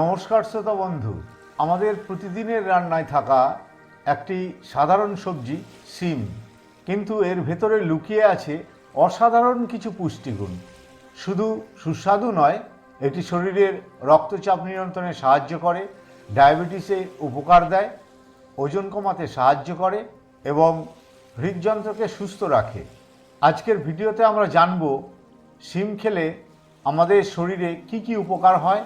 নমস্কার শ্রোতা বন্ধু। আমাদের প্রতিদিনের রান্নায় থাকা একটি সাধারণ সবজি, সিম। কিন্তু এর ভেতরে লুকিয়ে আছে অসাধারণ কিছু পুষ্টিগুণ। শুধু সুস্বাদু নয়, এটি শরীরের রক্তচাপ নিয়ন্ত্রণে সাহায্য করে, ডায়াবেটিসে উপকার দেয়, ওজন কমাতে সাহায্য করে এবং হৃদযন্ত্রকে সুস্থ রাখে। আজকের ভিডিওতে আমরা জানব, সিম খেলে আমাদের শরীরে কি কি উপকার হয়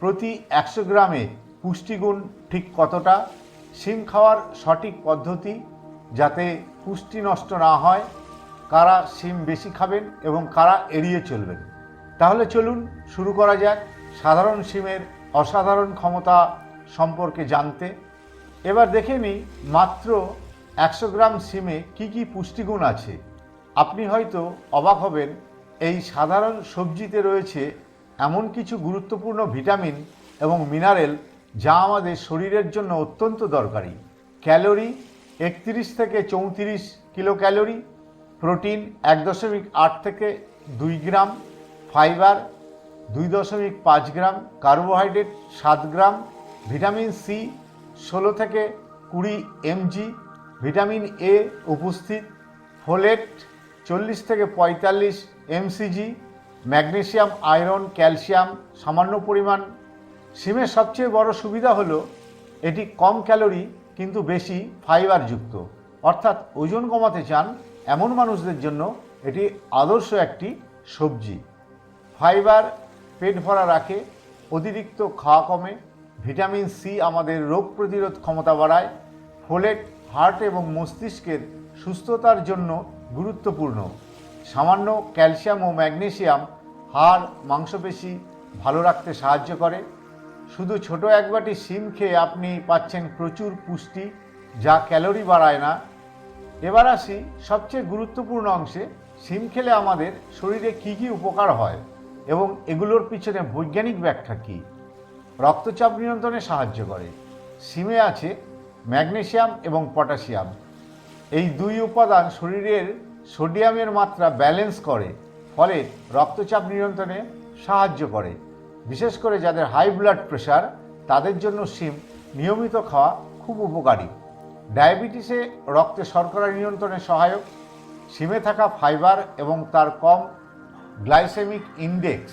প্রতি একশো গ্রামে পুষ্টিগুণ ঠিক কতটা? শিম খাওয়ার সঠিক পদ্ধতি যাতে পুষ্টি নষ্ট না হয়? কারা শিম বেশি খাবেন এবং কারা এড়িয়ে চলবেন? তাহলে চলুন শুরু করা যাক সাধারণ শিমের অসাধারণ ক্ষমতা সম্পর্কে জানতে। এবার দেখে নিই মাত্র একশো গ্রাম সিমে কি কি পুষ্টিগুণ আছে। আপনি হয়তো অবাক হবেন, এই সাধারণ সবজিতে রয়েছে এমন কিছু গুরুত্বপূর্ণ ভিটামিন এবং মিনারেল যা আমাদের শরীরের জন্য অত্যন্ত দরকারি। ক্যালোরি একত্রিশ থেকে চৌত্রিশ কিলো ক্যালোরি প্রোটিন এক দশমিক আট থেকে দুই গ্রাম, ফাইবার দুই দশমিক পাঁচ গ্রাম, কার্বোহাইড্রেট সাত গ্রাম, ভিটামিন সি ষোলো থেকে কুড়ি এমজি, ভিটামিন এ উপস্থিত, ফোলেট চল্লিশ থেকে পঁয়তাল্লিশ এমসিজি ম্যাগনেসিয়াম, আয়রন, ক্যালসিয়াম, সামান্য পরিমাণ। সিমের সবচেয়ে বড় সুবিধা হলো, এটি কম ক্যালোরি কিন্তু বেশি ফাইবারযুক্ত। অর্থাৎ ওজন কমাতে চান এমন মানুষদের জন্য এটি আদর্শ একটি সবজি। ফাইবার পেট ভরা রাখে, অতিরিক্ত খাওয়া কমে, ভিটামিন সি আমাদের রোগ প্রতিরোধ ক্ষমতা বাড়ায় ফোলেট হার্ট এবং মস্তিষ্কের সুস্থতার জন্য গুরুত্বপূর্ণ। সামান্য ক্যালসিয়াম ও ম্যাগনেসিয়াম হাড়, মাংসপেশি ভালো রাখতে সাহায্য করে। শুধু ছোট এক বাটি শিম খেয়ে আপনি পাচ্ছেন প্রচুর পুষ্টি যা ক্যালোরি বাড়ায় না। এবার আসি সবচেয়ে গুরুত্বপূর্ণ অংশে শিম খেলে আমাদের শরীরে কী কী উপকার হয় এবং এগুলোর পিছনে বৈজ্ঞানিক ব্যাখ্যা কী? রক্তচাপ নিয়ন্ত্রণে সাহায্য করে। সিমে আছে ম্যাগনেসিয়াম এবং পটাশিয়াম। এই দুই উপাদান শরীরের সোডিয়ামের মাত্রা ব্যালেন্স করে, ফলে রক্তচাপ নিয়ন্ত্রণে সাহায্য করে। বিশেষ করে যাদের হাই ব্লাড প্রেশার তাদের জন্য শিম নিয়মিত খাওয়া খুব উপকারী। ডায়াবেটিসে রক্তে শর্করা নিয়ন্ত্রণে সহায়ক। শিমে থাকা ফাইবার এবং তার কম গ্লাইসেমিক ইন্ডেক্স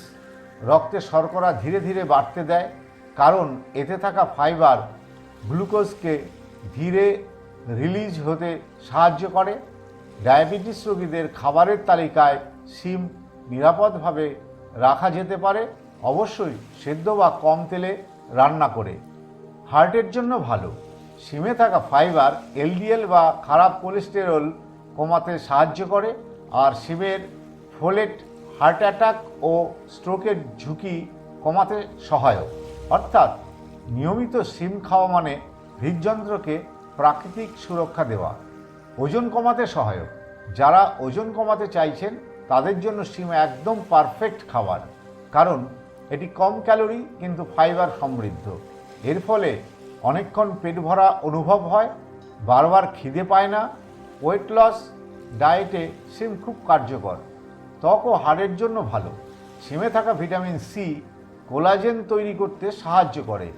রক্তে শর্করা ধীরে ধীরে বাড়তে দেয়, কারণ এতে থাকা ফাইবার গ্লুকোজকে ধীরে রিলিজ হতে সাহায্য করে। ডায়াবেটিস রোগীদের খাবারের তালিকায় শিম নিরাপদভাবে রাখা যেতে পারে, অবশ্যই সেদ্ধ বা কম তেলে রান্না করে। হার্টের জন্য ভালো। শিমে থাকা ফাইবার, এলডিএল বা খারাপ কোলেস্টেরল কমাতে সাহায্য করে আর শিমের ফোলেট, হার্ট অ্যাটাক ও স্ট্রোকের ঝুঁকি কমাতে সহায়ক। অর্থাৎ নিয়মিত শিম খাওয়া মানে হৃদযন্ত্রকে প্রাকৃতিক সুরক্ষা দেওয়া। ওজন কমাতে সহায়ক। যারা ওজন কমাতে চাইছেন, তাদের জন্য শিম একদম পারফেক্ট খাবার। কারণ, এটি কম ক্যালোরি কিন্তু ফাইবার সমৃদ্ধ। এর ফলে অনেকক্ষণ পেট ভরা অনুভব হয়, বারবার খিদে পায় না ওয়েট লস ডায়েটে সিম খুব কার্যকর। ত্বক ও হাড়ের জন্য ভালো। সিমে থাকা ভিটামিন সি কোলাজেন তৈরি করতে সাহায্য করে।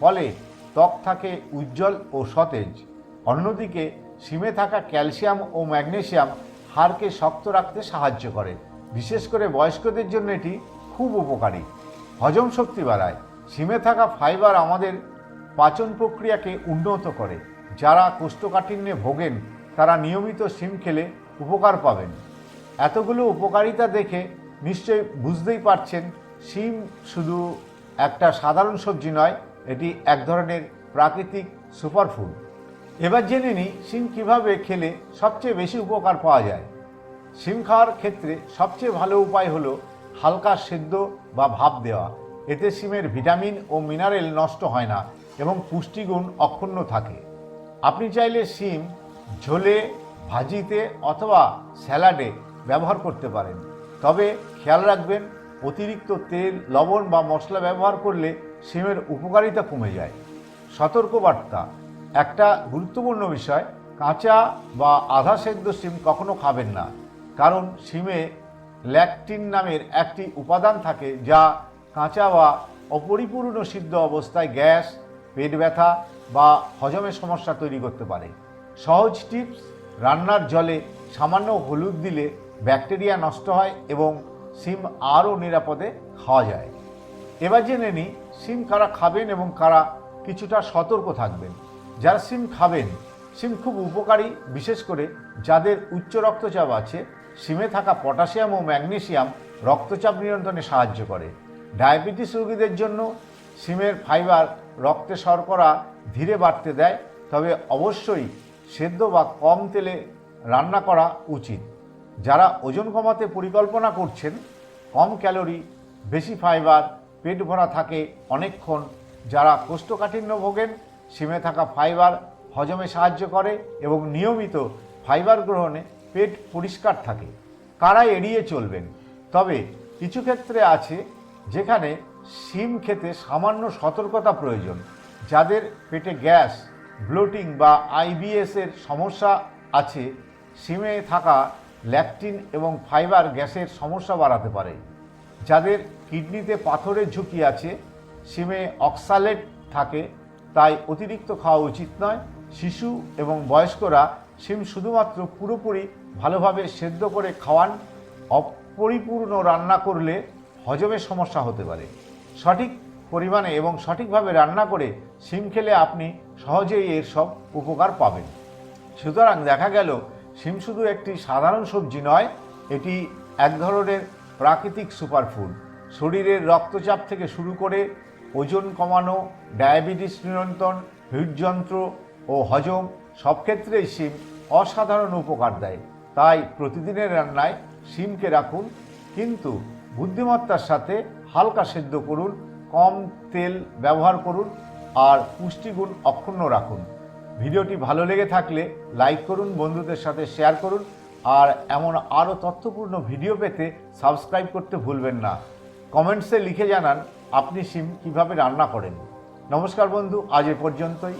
ফলে ত্বক থাকে উজ্জ্বল ও সতেজ। অন্যদিকে সিমে থাকা ক্যালসিয়াম ও ম্যাগনেসিয়াম হাড়কে শক্ত রাখতে সাহায্য করে। বিশেষ করে বয়স্কদের জন্য এটি খুব উপকারী। হজম শক্তি বাড়ায়। সিমে থাকা ফাইবার আমাদের পাচন প্রক্রিয়াকে উন্নত করে। যারা কোষ্ঠকাঠিন্যে ভোগেন, তারা নিয়মিত সিম খেলে উপকার পাবেন। এতগুলো উপকারিতা দেখে নিশ্চয়ই বুঝতেই পারছেন শিম শুধু একটা সাধারণ সবজি নয়, এটি এক ধরনের প্রাকৃতিক সুপারফুড। এবার জেনে নিই, শিম কীভাবে খেলে সবচেয়ে বেশি উপকার পাওয়া যায়। শিম খাওয়ার ক্ষেত্রে সবচেয়ে ভালো উপায় হলো হালকা সেদ্ধ বা ভাপ দেওয়া। এতে শিমের ভিটামিন ও মিনারেল নষ্ট হয় না এবং পুষ্টিগুণ অক্ষুণ্ণ থাকে। আপনি চাইলে শিম ঝোলে, ভাজিতে অথবা স্যালাডে ব্যবহার করতে পারেন। তবে খেয়াল রাখবেন, অতিরিক্ত তেল, লবণ বা মশলা ব্যবহার করলে শিমের উপকারিতা কমে যায়। সতর্কবার্তা একটা গুরুত্বপূর্ণ বিষয়, কাঁচা বা আধা সেদ্ধ শিম কখনো খাবেন না। কারণ শিমে ল্যাকটিন নামের একটি উপাদান থাকে যা কাঁচা বা অপরিপূর্ণ সিদ্ধ অবস্থায় গ্যাস, পেট ব্যথা বা হজমের সমস্যা তৈরি করতে পারে। সহজ টিপস, রান্নার জলে সামান্য হলুদ দিলে ব্যাকটেরিয়া নষ্ট হয় এবং সিম আরও নিরাপদে খাওয়া যায়। এবার জেনে নিই, সিম কারা খাবেন এবং কারা কিছুটা সতর্ক থাকবেন। যারা সিম খাবেন, সিম খুব উপকারী, বিশেষ করে যাদের উচ্চ রক্তচাপ আছে, সিমে থাকা পটাশিয়াম ও ম্যাগনেসিয়াম রক্তচাপ নিয়ন্ত্রণে সাহায্য করে। ডায়াবেটিস রোগীদের জন্য সিমের ফাইবার রক্তে শর্করা ধীরে বাড়তে দেয়, তবে অবশ্যই সেদ্ধ বা কম তেলে রান্না করা উচিত। যারা ওজন কমাতে পরিকল্পনা করছেন, কম ক্যালোরি, বেশি ফাইবার, পেট ভরা থাকে অনেকক্ষণ, যারা কোষ্ঠকাঠিন্য ভোগেন সিমে থাকা ফাইবার হজমে সাহায্য করে এবং নিয়মিত ফাইবার গ্রহণে পেট পরিষ্কার থাকে। কারা এড়িয়ে চলবেন? তবে কিছু ক্ষেত্রে আছে যেখানে সিম খেতে সামান্য সতর্কতা প্রয়োজন, যাদের পেটে গ্যাস, ব্লোটিং বা আইবিএসের সমস্যা আছে। সিমে থাকা ল্যাকটিন এবং ফাইবার গ্যাসের সমস্যা বাড়াতে পারে। যাদের কিডনিতে পাথরের ঝুঁকি আছে, সিমে অক্সালেট থাকে তাই অতিরিক্ত খাওয়া উচিত নয়। শিশু এবং বয়স্করা সিম শুধুমাত্র পুরোপুরি ভালোভাবে সেদ্ধ করে খাওয়ান, অপরিপূর্ণ রান্না করলে হজমের সমস্যা হতে পারে। সঠিক পরিমাণে এবং সঠিকভাবে রান্না করে শিম খেলে আপনি সহজেই এর সব উপকার পাবেন। সুতরাং দেখা গেল শিম শুধু একটি সাধারণ সবজি নয়, এটি এক ধরনের প্রাকৃতিক সুপারফুড। শরীরের রক্তচাপ থেকে শুরু করে ওজন কমানো, ডায়াবেটিস নিয়ন্ত্রণ, হৃদযন্ত্র ও হজম সব ক্ষেত্রেই শিম অসাধারণ উপকার দেয়। তাই প্রতিদিনের রান্নায় শিমকে রাখুন, কিন্তু বুদ্ধিমত্তার সাথে হালকা সেদ্ধ করুন, কম তেল ব্যবহার করুন আর পুষ্টিগুণ অক্ষুণ্ণ রাখুন। ভিডিওটি ভালো লেগে থাকলে লাইক করুন, বন্ধুদের সাথে শেয়ার করুন আর এমন আরও তথ্যপূর্ণ ভিডিও পেতে সাবস্ক্রাইব করতে ভুলবেন না। কমেন্টসে লিখে জানান আপনি সিম কীভাবে রান্না করেন? নমস্কার বন্ধু আজ এ পর্যন্তই।